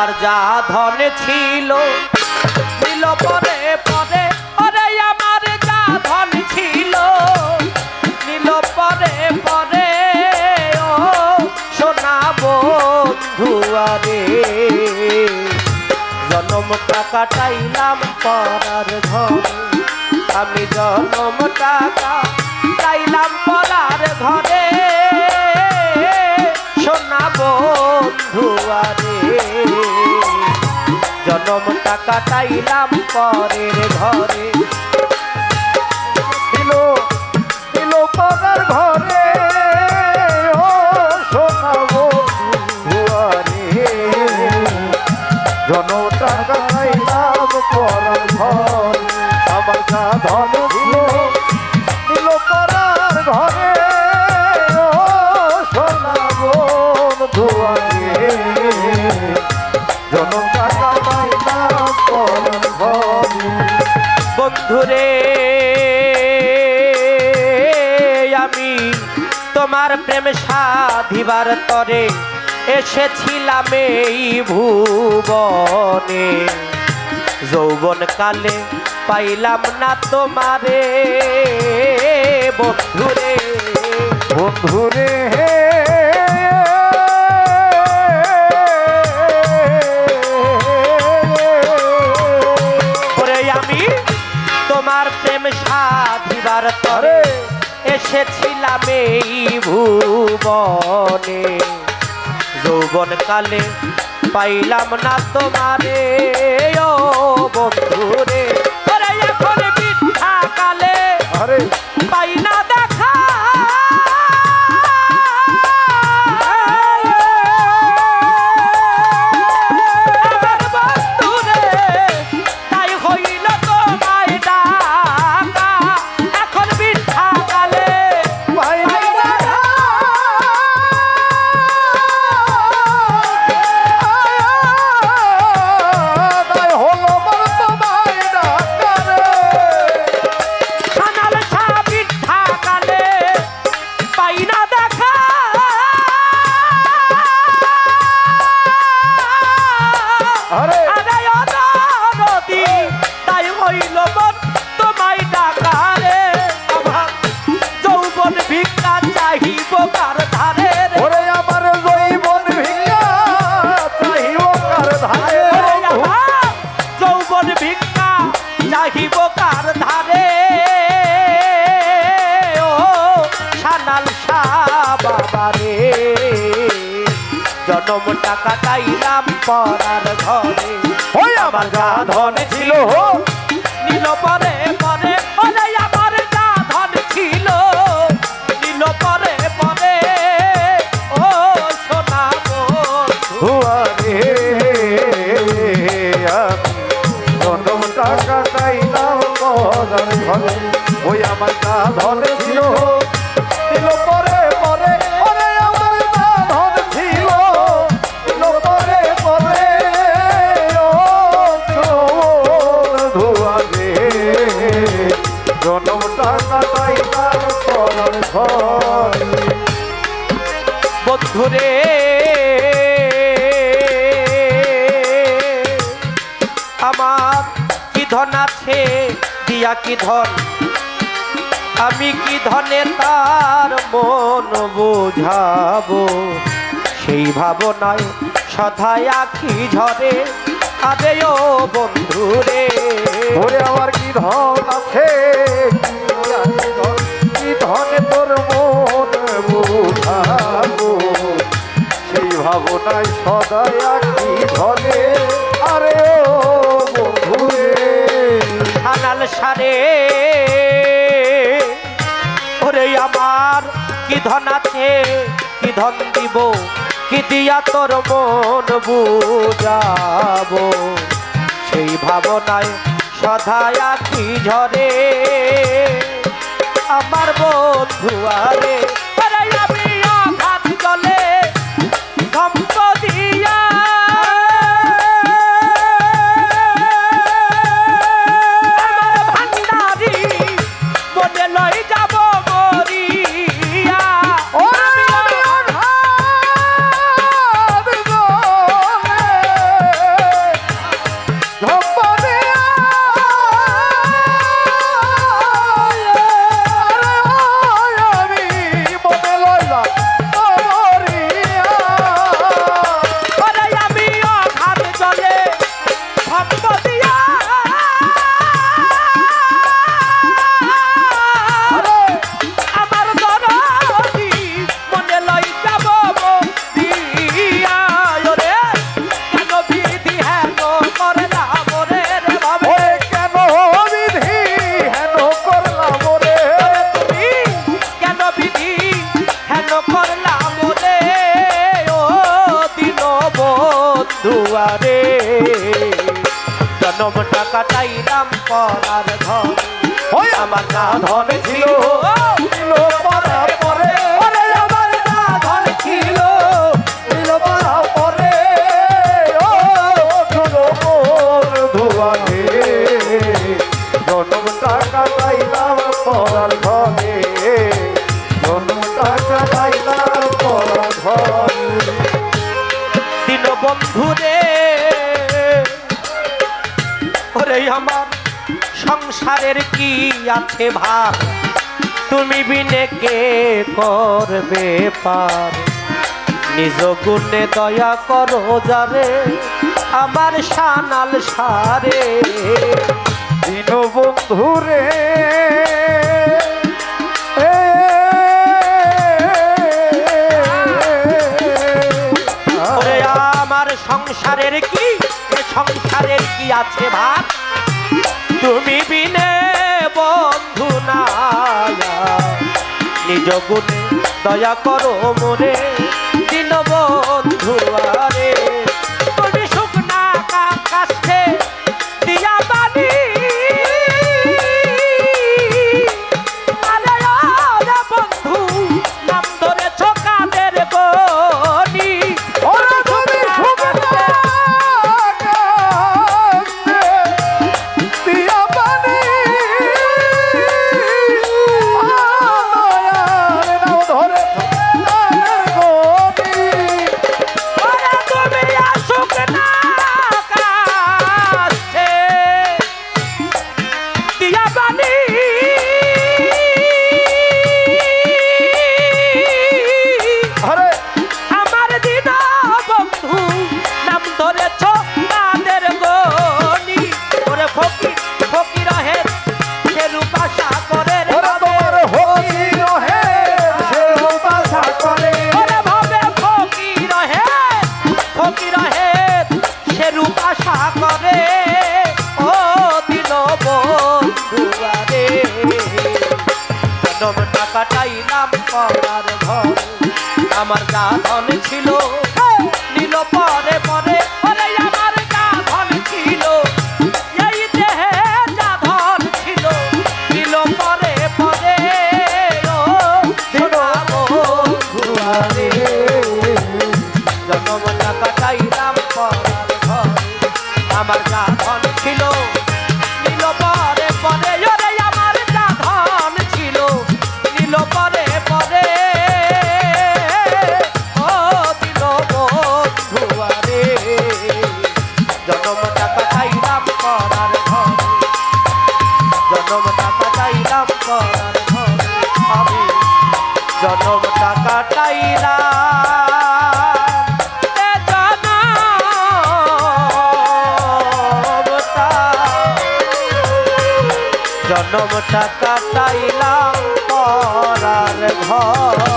আমার যা ধন ছিল ছিল পরে পরে ওরে আমার যা ধন ছিল নীল পরে পরে, ও সোনা বন্ধুয়ারে জনম টাকা চাইলাম পরার ঘরে, আমি জনম টাকা চাইলাম পরার ঘরে। সোনা বন্ধুয়ারে জনম টাকা চাইলাম পরের ঘরে। দিল দিল পাড়ার ঘরে। ও শোনাবো দুয়ারে জন টাকা লাভ করার ঘর। আমার যা তোমার প্রেম সাধিবার তরে এসেছিলাম এই ভুবনে। যৌবন কালে পাইলাম না তোমারে বন্ধুরে। বন্ধুরে আমি তোমার প্রেম সাধিবার তরে আরে। এই ভুবনে। যৌবন কালে পাইলাম না তোমারে ও বন্ধুরে। জনম টাকা চাইলাম পরার ঘরে। ওই আমার যা ধন ছিল বন্ধুরে আমার কি ধন আছে? দিয়া কি ধন? আমি কি ধনে তার মন বোঝাবো? সেই ভাবনায় সদায় আখি ঝরে। আরে ও বন্ধুরে ওরে আমার কি ধন আছে? কি ধনে তোর মন বুঝাবো? ভাবনায় সদাই কি ধনে আরে ও বন্ধুরে। সারে। ওরে আমার, কি ধন আছে? কি ধন দিব? কি দিয়া তোর মন বুঝাবো? সেই ভাবনায় সদায় কি ঝরে। আমার বন্ধু আরে পরিবারে জনম টাকা চাইলাম পড়ার ঘর আমার না ধরে ছিল পরে সংসারের কি আছে ভার তুমি বিনে কে করবে পার নিজ গুণে দয়া করো যারে আমার সানাল সারে দীনবন্ধু রে সংসারের কি সংসারের কি আছে ভাত তুমি জগতে দয়া করো মনে দীনবন্ধু আর সব টাকাটাই নাম করার ঘর। আমার যা ছিল নমটা কাটাইলাম পরার ঘর।